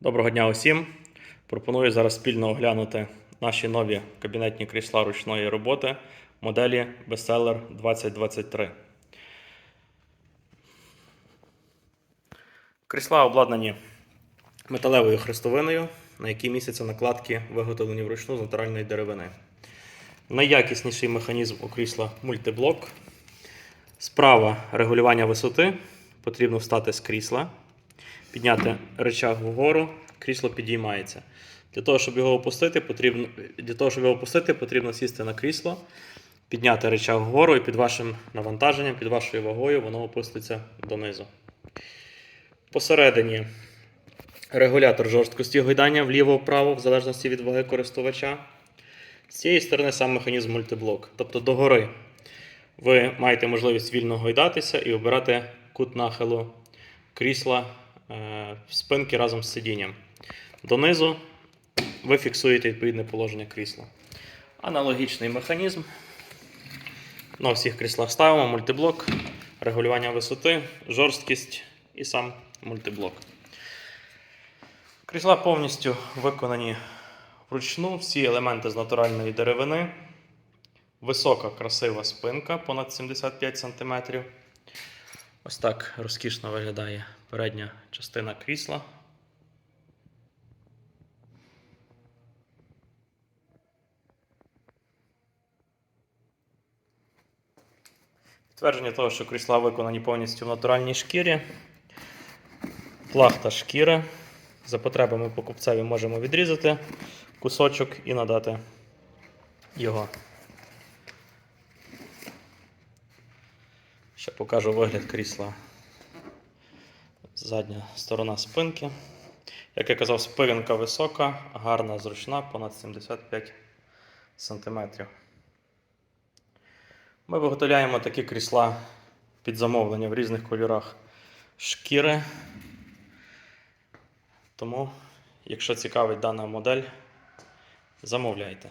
Доброго дня усім. Пропоную зараз спільно оглянути наші нові кабінетні крісла ручної роботи моделі Bestseller 2023. Крісла обладнані металевою хрестовиною, на якій містяться накладки, виготовлені вручну з натуральної деревини. Найякісніший механізм у крісла мультиблок. Справа регулювання висоти. Потрібно встати з крісла, підняти рычаг вгору, крісло підіймається. Для того, щоб його опустити, потрібно, для того, щоб його опустити, потрібно сісти на крісло, підняти рычаг вгору і під вашим навантаженням, під вашою вагою, воно опуститься донизу. Посередині регулятор жорсткості гойдання вліво-вправо, в залежності від ваги користувача. З цієї сторони сам механізм мультиблок. Тобто догори ви маєте можливість вільно гойдатися і обирати кут нахилу крісла спинки разом з сидінням. Донизу ви фіксуєте відповідне положення крісла. Аналогічний механізм. На всіх кріслах ставимо мультиблок, регулювання висоти, жорсткість і сам мультиблок. Крісла повністю виконані вручну, всі елементи з натуральної деревини. Висока, красива спинка, понад 75 см. Ось так розкішно виглядає передня частина крісла. Підтвердження того, що крісла виконані повністю в натуральній шкірі. Плахта шкіри. За потребами покупцеві можемо відрізати кусочок і надати його. Ще покажу вигляд крісла. Задня сторона спинки. Як я казав, спинка висока, гарна, зручна, понад 75 см. Ми виготовляємо такі крісла під замовлення в різних кольорах шкіри. Тому, якщо цікавить дана модель, замовляйте.